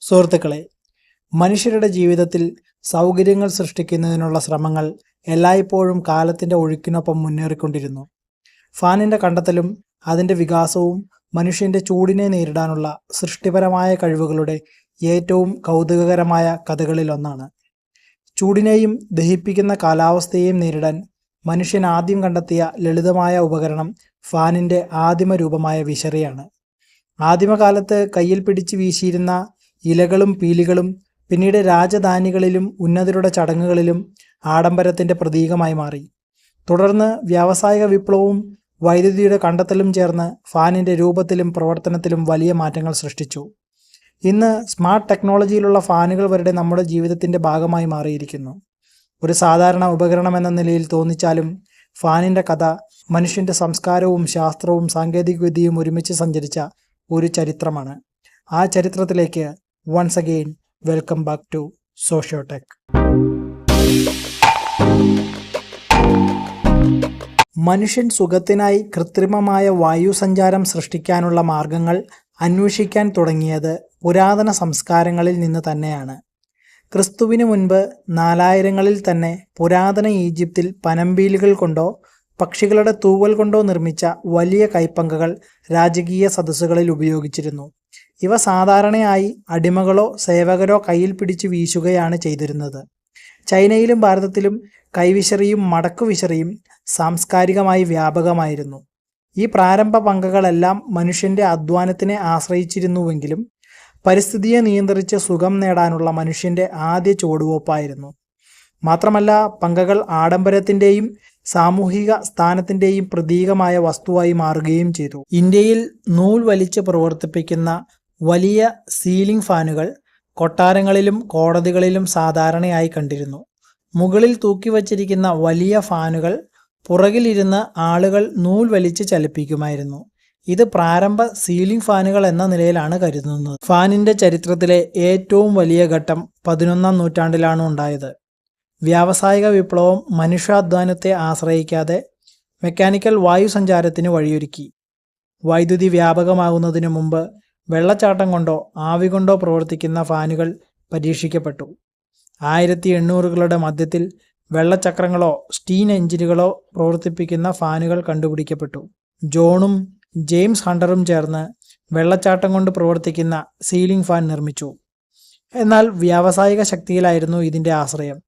സുഹൃത്തുക്കളെ മനുഷ്യരുടെ ജീവിതത്തിൽ സൗകര്യങ്ങൾ സൃഷ്ടിക്കുന്നതിനുള്ള ശ്രമങ്ങൾ എല്ലായ്പ്പോഴും കാലത്തിന്റെ ഒഴുക്കിനൊപ്പം മുന്നേറിക്കൊണ്ടിരുന്നു. ഫാനിന്റെ കണ്ടെത്തലും അതിന്റെ വികാസവും മനുഷ്യന്റെ ചൂടിനെ നേരിടാനുള്ള സൃഷ്ടിപരമായ കഴിവുകളുടെ ഏറ്റവും കൗതുകകരമായ കഥകളിലൊന്നാണ്. ചൂടിനെയും ദഹിപ്പിക്കുന്ന കാലാവസ്ഥയെയും നേരിടാൻ മനുഷ്യൻ ആദ്യം കണ്ടെത്തിയ ലളിതമായ ഉപകരണം ഫാനിന്റെ ആദിമ രൂപമായ വിശറിയാണ്. ആദിമകാലത്ത് കയ്യിൽ പിടിച്ച് വീശിയിരുന്ന ഇലകളും പീലികളും പിന്നീട് രാജധാനികളിലും ഉന്നതരുടെ ചടങ്ങുകളിലും ആഡംബരത്തിന്റെ പ്രതീകമായി മാറി. തുടർന്ന് വ്യാവസായിക വിപ്ലവവും വൈദ്യുതിയുടെ കണ്ടെത്തലും ചേർന്ന് ഫാനിന്റെ രൂപത്തിലും പ്രവർത്തനത്തിലും വലിയ മാറ്റങ്ങൾ സൃഷ്ടിച്ചു. ഇന്ന് സ്മാർട്ട് ടെക്നോളജിയിലുള്ള ഫാനുകൾ വരെ നമ്മുടെ ജീവിതത്തിന്റെ ഭാഗമായി മാറിയിരിക്കുന്നു. ഒരു സാധാരണ ഉപകരണം എന്ന നിലയിൽ തോന്നിച്ചാലും ഫാനിന്റെ കഥ മനുഷ്യന്റെ സംസ്കാരവും ശാസ്ത്രവും സാങ്കേതികവിദ്യയും ഒരുമിച്ച് സഞ്ചരിച്ച ഒരു ചരിത്രമാണ്. ആ ചരിത്രത്തിലേക്ക് once again welcome back to Sociotech മനുഷ്യൻ സുഖത്തിനായി കൃത്രിമമായ വായുസഞ്ചാരം സൃഷ്ടിക്കാനുള്ള മാർഗങ്ങൾ അന്വേഷിക്കാൻ തുടങ്ങിയത് പുരാതന സംസ്കാരങ്ങളിൽ നിന്ന് തന്നെയാണ്. ക്രിസ്തുവിന് മുൻപ് നാലായിരങ്ങളിൽ തന്നെ പുരാതന ഈജിപ്തിൽ പനമ്പീലുകൾ കൊണ്ടോ പക്ഷികളുടെ തൂവൽ കൊണ്ടോ നിർമ്മിച്ച വലിയ കൈപ്പങ്കകൾ രാജകീയ സദസ്സുകളിൽ ഉപയോഗിച്ചിരുന്നു. ഇവ സാധാരണയായി അടിമകളോ സേവകരോ കയ്യിൽ പിടിച്ച് വീശുകയാണ് ചെയ്തിരുന്നത്. ചൈനയിലും ഭാരതത്തിലും കൈവിശറിയും മടക്കുവിശറിയും സാംസ്കാരികമായി വ്യാപകമായിരുന്നു. ഈ പ്രാരംഭ പങ്കകളെല്ലാം മനുഷ്യന്റെ അധ്വാനത്തിനെ ആശ്രയിച്ചിരുന്നുവെങ്കിലും പരിസ്ഥിതിയെ നിയന്ത്രിച്ച് സുഖം നേടാനുള്ള മനുഷ്യന്റെ ആദ്യ ചുവടുവയ്പ്പായിരുന്നു മാത്രമല്ല പങ്കകൾ ആഡംബരത്തിന്റെയും സാമൂഹിക സ്ഥാനത്തിന്റെയും പ്രതീകമായ വസ്തുവായി മാറുകയും ചെയ്തു. ഇന്ത്യയിൽ നൂൽ വലിച്ച് പ്രവർത്തിപ്പിക്കുന്ന വലിയ സീലിംഗ് ഫാനുകൾ കൊട്ടാരങ്ങളിലും കോടതികളിലും സാധാരണയായി കണ്ടിരുന്നു. മുകളിൽ തൂക്കി വച്ചിരിക്കുന്ന വലിയ ഫാനുകൾ പുറകിലിരുന്ന് ആളുകൾ നൂൽ വലിച്ച് ചലിപ്പിക്കുമായിരുന്നു. ഇത് പ്രാരംഭ സീലിംഗ് ഫാനുകൾ എന്ന നിലയിലാണ് കരുതുന്നത്. ഫാനിന്റെ ചരിത്രത്തിലെ ഏറ്റവും വലിയ ഘട്ടം പതിനൊന്നാം നൂറ്റാണ്ടിലാണ് ഉണ്ടായത്. വ്യാവസായിക വിപ്ലവം മനുഷ്യാധ്വാനത്തെ ആശ്രയിക്കാതെ മെക്കാനിക്കൽ വായുസഞ്ചാരത്തിന് വഴിയൊരുക്കി. വൈദ്യുതി വ്യാപകമാകുന്നതിന് മുമ്പ് വെള്ളച്ചാട്ടം കൊണ്ടോ ആവി കൊണ്ടോ പ്രവർത്തിക്കുന്ന ഫാനുകൾ പരീക്ഷിക്കപ്പെട്ടു. ആയിരത്തി എണ്ണൂറുകളുടെ മധ്യത്തിൽ വെള്ളച്ചക്രങ്ങളോ സ്റ്റീൻ എഞ്ചിനുകളോ പ്രവർത്തിപ്പിക്കുന്ന ഫാനുകൾ കണ്ടുപിടിക്കപ്പെട്ടു. ജോണും ജെയിംസ് ഹണ്ടറും ചേർന്ന് വെള്ളച്ചാട്ടം കൊണ്ട് പ്രവർത്തിക്കുന്ന സീലിംഗ് ഫാൻ നിർമ്മിച്ചു. എന്നാൽ വ്യാവസായിക ശക്തിയിലായിരുന്നു ഇതിന്റെ ആശ്രയം.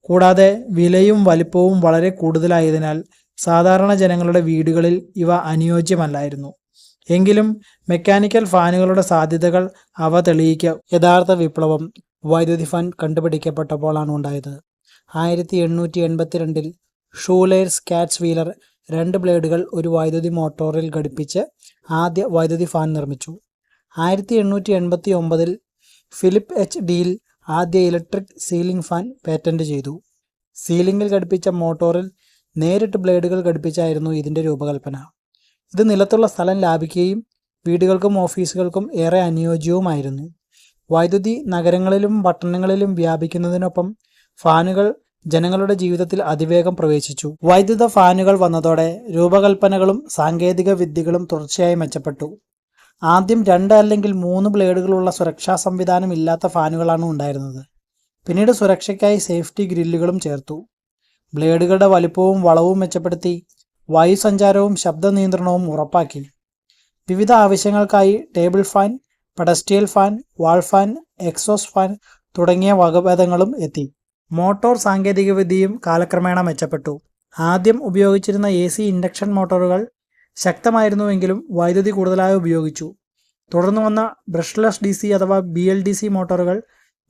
കൂടാതെ വിലയും വലിപ്പവും വളരെ കൂടുതലായതിനാൽ സാധാരണ ജനങ്ങളുടെ വീടുകളിൽ ഇവ അനുയോജ്യമല്ലായിരുന്നു. എങ്കിലും മെക്കാനിക്കൽ ഫാനുകളുടെ സാധ്യതകൾ അവ തെളിയിക്കുക യഥാർത്ഥ വിപ്ലവം വൈദ്യുതി ഫാൻ കണ്ടുപിടിക്കപ്പെട്ടപ്പോഴാണ് ഉണ്ടായത്. ആയിരത്തി എണ്ണൂറ്റി എൺപത്തിരണ്ടിൽ ഷൂലെയർ കാറ്റ്സ് വീലർ രണ്ട് ബ്ലേഡുകൾ ഒരു വൈദ്യുതി മോട്ടോറിൽ ഘടിപ്പിച്ച് ആദ്യ വൈദ്യുതി ഫാൻ നിർമ്മിച്ചു. ആയിരത്തി എണ്ണൂറ്റി എൺപത്തി ഒമ്പതിൽ ഫിലിപ്പ് എച്ച് ഡിയിൽ ആദ്യ ഇലക്ട്രിക് സീലിംഗ് ഫാൻ പേറ്റന്റ് ചെയ്തു. സീലിംഗിൽ ഘടിപ്പിച്ച മോട്ടോറിൽ നേരിട്ട് ബ്ലേഡുകൾ ഘടിപ്പിച്ചായിരുന്നു ഇതിന്റെ രൂപകൽപ്പന. ഇത് നിലത്തുള്ള സ്ഥലം ലാഭിക്കുകയും വീടുകൾക്കും ഓഫീസുകൾക്കും ഏറെ അനുയോജ്യവുമായിരുന്നു. വൈദ്യുതി നഗരങ്ങളിലും പട്ടണങ്ങളിലും വ്യാപിക്കുന്നതിനൊപ്പം ഫാനുകൾ ജനങ്ങളുടെ ജീവിതത്തിൽ അതിവേഗം പ്രവേശിച്ചു. വൈദ്യുത ഫാനുകൾ വന്നതോടെ രൂപകൽപ്പനകളും സാങ്കേതിക വിദ്യകളും തുടർച്ചയായി മെച്ചപ്പെട്ടു. ആദ്യം രണ്ട് അല്ലെങ്കിൽ മൂന്ന് ബ്ലേഡുകളുള്ള സുരക്ഷാ സംവിധാനം ഇല്ലാത്ത ഫാനുകളാണ് ഉണ്ടായിരുന്നത്. പിന്നീട് സുരക്ഷയ്ക്കായി സേഫ്റ്റി ഗ്രില്ലുകളും ചേർത്തു. ബ്ലേഡുകളുടെ വലിപ്പവും വളവും മെച്ചപ്പെടുത്തി വായുസഞ്ചാരവും ശബ്ദ നിയന്ത്രണവും ഉറപ്പാക്കി. വിവിധ ആവശ്യങ്ങൾക്കായി table fan pedestal fan wall fan exhaust fan തുടങ്ങിയ വകഭേദങ്ങളും എത്തി. മോട്ടോർ സാങ്കേതികവിദ്യയും കാലക്രമേണ മെച്ചപ്പെട്ടു. ആദ്യം ഉപയോഗിച്ചിരുന്ന എ സി ഇൻഡക്ഷൻ മോട്ടോറുകൾ ശക്തമായിരുന്നുവെങ്കിലും വൈദ്യുതി കൂടുതലായി ഉപയോഗിച്ചു. തുടർന്നു വന്ന ബ്രഷ്ലെസ് ഡി സി അഥവാ ബി എൽ ഡി സി മോട്ടോറുകൾ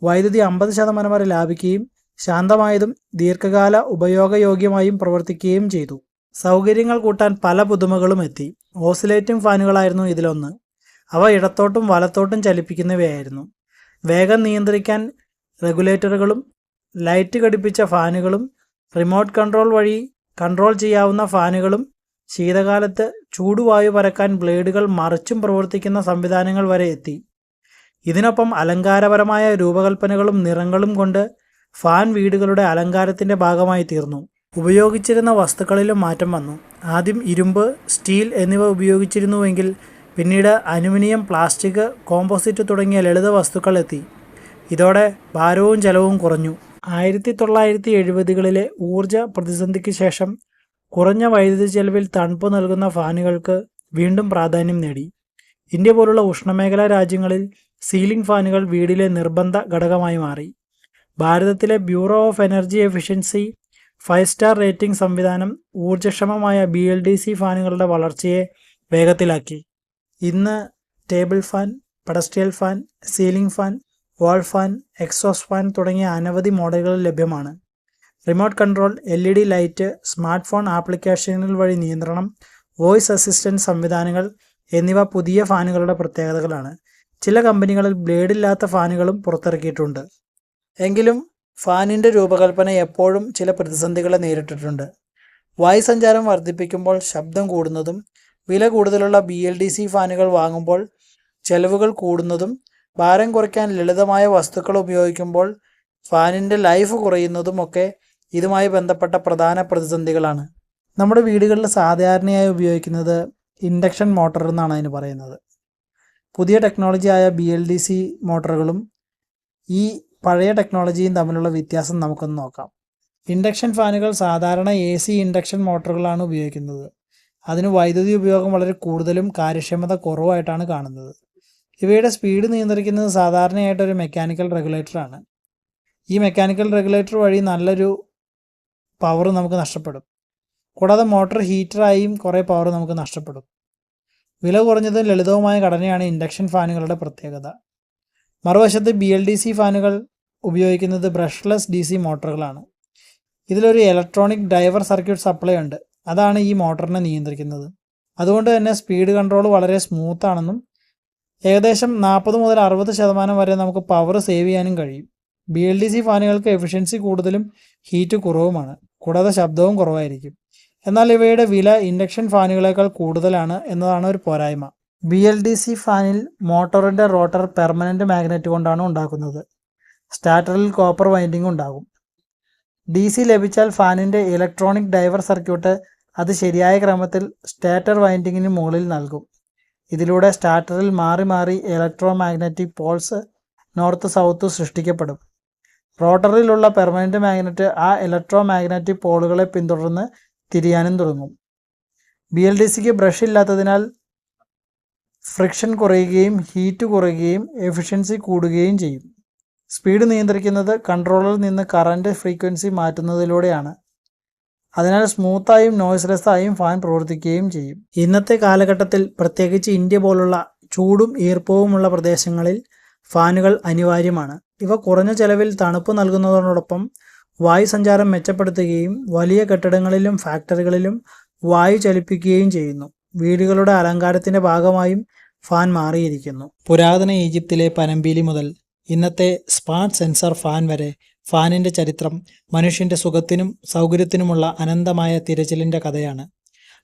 വൈദ്യുതി അമ്പത് ശതമാനം വരെ ലാഭിക്കുകയും ശാന്തമായതും ദീർഘകാല ഉപയോഗയോഗ്യമായും പ്രവർത്തിക്കുകയും ചെയ്തു. സൗകര്യങ്ങൾ കൂട്ടാൻ പല പുതുമകളും എത്തി. ഓസിലേറ്റിംഗ് ഫാനുകളായിരുന്നു ഇതിലൊന്ന്. അവ ഇടത്തോട്ടും വലത്തോട്ടും ചലിപ്പിക്കുന്നവയായിരുന്നു. വേഗം നിയന്ത്രിക്കാൻ റെഗുലേറ്ററുകളും ലൈറ്റ് ഘടിപ്പിച്ച ഫാനുകളും റിമോട്ട് കൺട്രോൾ വഴി കൺട്രോൾ ചെയ്യാവുന്ന ഫാനുകളും ശീതകാലത്ത് ചൂടുവായു പരക്കാൻ ബ്ലേഡുകൾ മറിച്ചും പ്രവർത്തിക്കുന്ന സംവിധാനങ്ങൾ വരെ എത്തി. ഇതിനൊപ്പം അലങ്കാരപരമായ രൂപകൽപ്പനകളും നിറങ്ങളും കൊണ്ട് ഫാൻ വീടുകളുടെ അലങ്കാരത്തിന്റെ ഭാഗമായി തീർന്നു. ഉപയോഗിച്ചിരുന്ന വസ്തുക്കളിലും മാറ്റം വന്നു. ആദ്യം ഇരുമ്പ് സ്റ്റീൽ എന്നിവ ഉപയോഗിച്ചിരുന്നുവെങ്കിൽ പിന്നീട് അലുമിനിയം പ്ലാസ്റ്റിക് കോമ്പോസിറ്റ് തുടങ്ങിയ ലളിത വസ്തുക്കൾ എത്തി. ഇതോടെ ഭാരവും ചെലവും കുറഞ്ഞു. ആയിരത്തി തൊള്ളായിരത്തി എഴുപതുകളിലെ ഊർജ പ്രതിസന്ധിക്ക് ശേഷം കുറഞ്ഞ വൈദ്യുതി ചെലവിൽ തണുപ്പ് നൽകുന്ന ഫാനുകൾക്ക് വീണ്ടും പ്രാധാന്യം നേടി. ഇന്ത്യ പോലുള്ള ഉഷ്ണമേഖലാ രാജ്യങ്ങളിൽ സീലിംഗ് ഫാനുകൾ വീടിലെ നിർബന്ധ ഘടകമായി മാറി. ഭാരതത്തിലെ bureau of energy efficiency five star rating സംവിധാനം ഊർജക്ഷമമായ ബി എൽ ഡി സി ഫാനുകളുടെ വളർച്ചയെ വേഗത്തിലാക്കി. ഇന്ന് table fan pedestal fan ceiling fan wall fan exhaust fan തുടങ്ങിയ അനവധി മോഡലുകൾ ലഭ്യമാണ്. Remote control L E D light smart phone ആപ്ലിക്കേഷനുകൾ വഴി നിയന്ത്രണം വോയിസ് അസിസ്റ്റന്റ് സംവിധാനങ്ങൾ എന്നിവ പുതിയ ഫാനുകളുടെ പ്രത്യേകതകളാണ്. ചില കമ്പനികളിൽ ബ്ലേഡില്ലാത്ത ഫാനുകളും പുറത്തിറക്കിയിട്ടുണ്ട്. എങ്കിലും ഫാനിന്റെ രൂപകൽപ്പന എപ്പോഴും ചില പ്രതിസന്ധികളെ നേരിട്ടിട്ടുണ്ട്. വായുസഞ്ചാരം വർദ്ധിപ്പിക്കുമ്പോൾ ശബ്ദം കൂടുന്നതും വില കൂടുതലുള്ള ബി എൽ ഡി സി ഫാനുകൾ വാങ്ങുമ്പോൾ ചെലവുകൾ കൂടുന്നതും ഭാരം കുറയ്ക്കാൻ ലളിതമായ വസ്തുക്കൾ ഉപയോഗിക്കുമ്പോൾ ഫാനിന്റെ ലൈഫ് കുറയുന്നതും ഒക്കെ ഇതുമായി ബന്ധപ്പെട്ട പ്രധാന പ്രതിസന്ധികളാണ്. നമ്മുടെ വീടുകളിൽ സാധാരണയായി ഉപയോഗിക്കുന്നത് ഇൻഡക്ഷൻ മോട്ടർ എന്നാണ് അതിന് പറയുന്നത്. പുതിയ ടെക്നോളജിയായ ബി എൽ ഡി സി മോട്ടറുകളും ഈ പഴയ ടെക്നോളജിയും തമ്മിലുള്ള വ്യത്യാസം നമുക്കൊന്ന് നോക്കാം. ഇൻഡക്ഷൻ ഫാനുകൾ സാധാരണ എ സി ഇൻഡക്ഷൻ മോട്ടറുകളാണ് ഉപയോഗിക്കുന്നത്. അതിന് വൈദ്യുതി ഉപയോഗം വളരെ കൂടുതലും കാര്യക്ഷമത കുറവായിട്ടാണ് കാണുന്നത്. ഇവയുടെ സ്പീഡ് നിയന്ത്രിക്കുന്നത് സാധാരണയായിട്ട് ഒരു മെക്കാനിക്കൽ റെഗുലേറ്ററാണ്. ഈ മെക്കാനിക്കൽ റെഗുലേറ്റർ വഴി നല്ലൊരു പവർ നമുക്ക് നഷ്ടപ്പെടും. കൂടാതെ മോട്ടോർ ഹീറ്ററായും കുറേ പവർ നമുക്ക് നഷ്ടപ്പെടും. വില കുറഞ്ഞതും ലളിതവുമായ ഘടനയാണ് ഇൻഡക്ഷൻ ഫാനുകളുടെ പ്രത്യേകത. മറുവശത്ത് ബി എൽ ഡി സി ഫാനുകൾ ഉപയോഗിക്കുന്നത് ബ്രഷ്ലെസ് ഡി സി മോട്ടോറുകളാണ്. ഇതിലൊരു ഇലക്ട്രോണിക് ഡ്രൈവർ സർക്യൂട്ട് സപ്ലൈ ഉണ്ട്. അതാണ് ഈ മോട്ടറിനെ നിയന്ത്രിക്കുന്നത്. അതുകൊണ്ട് തന്നെ സ്പീഡ് കൺട്രോൾ വളരെ സ്മൂത്ത് ആണെന്നും ഏകദേശം നാൽപ്പത് മുതൽ അറുപത് ശതമാനം വരെ നമുക്ക് പവർ സേവ് ചെയ്യാനും കഴിയും. ബി എൽ ഡി സി ഫാനുകൾക്ക് എഫിഷ്യൻസി കൂടുതലും ഹീറ്റ് കുറവുമാണ്. കൂടാതെ ശബ്ദവും കുറവായിരിക്കും. എന്നാൽ ഇവയുടെ വില ഇൻഡക്ഷൻ ഫാനുകളേക്കാൾ കൂടുതലാണ് എന്നതാണ് ഒരു പോരായ്മ. ബി എൽ ഡി സി ഫാനിൽ മോട്ടോറിന്റെ റോട്ടർ പെർമനന്റ് മാഗ്നറ്റ് കൊണ്ടാണ് ഉണ്ടാക്കുന്നത്. സ്റ്റാർട്ടറിൽ കോപ്പർ വൈൻഡിംഗ് ഉണ്ടാകും. ഡി സി ലഭിച്ചാൽ ഫാനിന്റെ ഇലക്ട്രോണിക് ഡൈവർ സർക്യൂട്ട് അത് ശരിയായ ക്രമത്തിൽ സ്റ്റാറ്റർ വൈൻഡിങ്ങിന് മുകളിൽ നൽകും. ഇതിലൂടെ സ്റ്റാർട്ടറിൽ മാറി മാറി electro magnetic poles north south സൃഷ്ടിക്കപ്പെടും. റോട്ടറിലുള്ള പെർമനന്റ് മാഗ്നറ്റ് ആ ഇലക്ട്രോ മാഗ്നറ്റിക് പോളുകളെ പിന്തുടർന്ന് തിരിയാനും തുടങ്ങും. ബി എൽ ഡി സിക്ക് ബ്രഷ് ഇല്ലാത്തതിനാൽ ഫ്രിക്ഷൻ കുറയുകയും ഹീറ്റ് കുറയുകയും എഫിഷ്യൻസി കൂടുകയും ചെയ്യും. സ്പീഡ് നിയന്ത്രിക്കുന്നത് കൺട്രോളറിൽ നിന്ന് കറന്റ് ഫ്രീക്വൻസി മാറ്റുന്നതിലൂടെയാണ്. അതിനാൽ സ്മൂത്തായും നോയ്സ്ലെസ്സായും ഫാൻ പ്രവർത്തിക്കുകയും ചെയ്യും. ഇന്നത്തെ കാലഘട്ടത്തിൽ പ്രത്യേകിച്ച് ഇന്ത്യ പോലുള്ള ചൂടും ഈർപ്പവുമുള്ള പ്രദേശങ്ങളിൽ ഫാനുകൾ അനിവാര്യമാണ്. ഇവ കുറഞ്ഞ ചെലവിൽ തണുപ്പ് നൽകുന്നതോടൊപ്പം വായു സഞ്ചാരം മെച്ചപ്പെടുത്തുകയും വലിയ കെട്ടിടങ്ങളിലും ഫാക്ടറികളിലും വായു ചലിപ്പിക്കുകയും ചെയ്യുന്നു. വീടുകളുടെ അലങ്കാരത്തിന്റെ ഭാഗമായും ഫാൻ മാറിയിരിക്കുന്നു. പുരാതന ഈജിപ്തിലെ പനമ്പീലി മുതൽ ഇന്നത്തെ സ്പാട്ട് സെൻസർ ഫാൻ വരെ ഫാനിന്റെ ചരിത്രം മനുഷ്യന്റെ സുഖത്തിനും സൗകര്യത്തിനുമുള്ള അനന്തമായ തിരച്ചിലിന്റെ കഥയാണ്.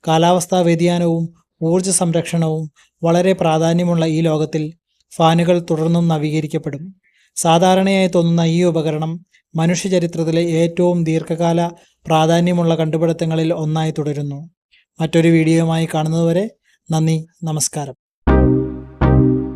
കാലാവസ്ഥാ വ്യതിയാനവും ഊർജ സംരക്ഷണവും വളരെ പ്രാധാന്യമുള്ള ഈ ലോകത്തിൽ ഫാനുകൾ തുടർന്നും നവീകരിക്കപ്പെടും. സാധാരണയായി തോന്നുന്ന ഈ ഉപകരണം മനുഷ്യചരിത്രത്തിലെ ഏറ്റവും ദീർഘകാല പ്രാധാന്യമുള്ള കണ്ടുപിടുത്തങ്ങളിൽ ഒന്നായി തുടരുന്നു. മറ്റൊരു വീഡിയോയുമായി കാണുന്നതുവരെ നന്ദി നമസ്കാരം.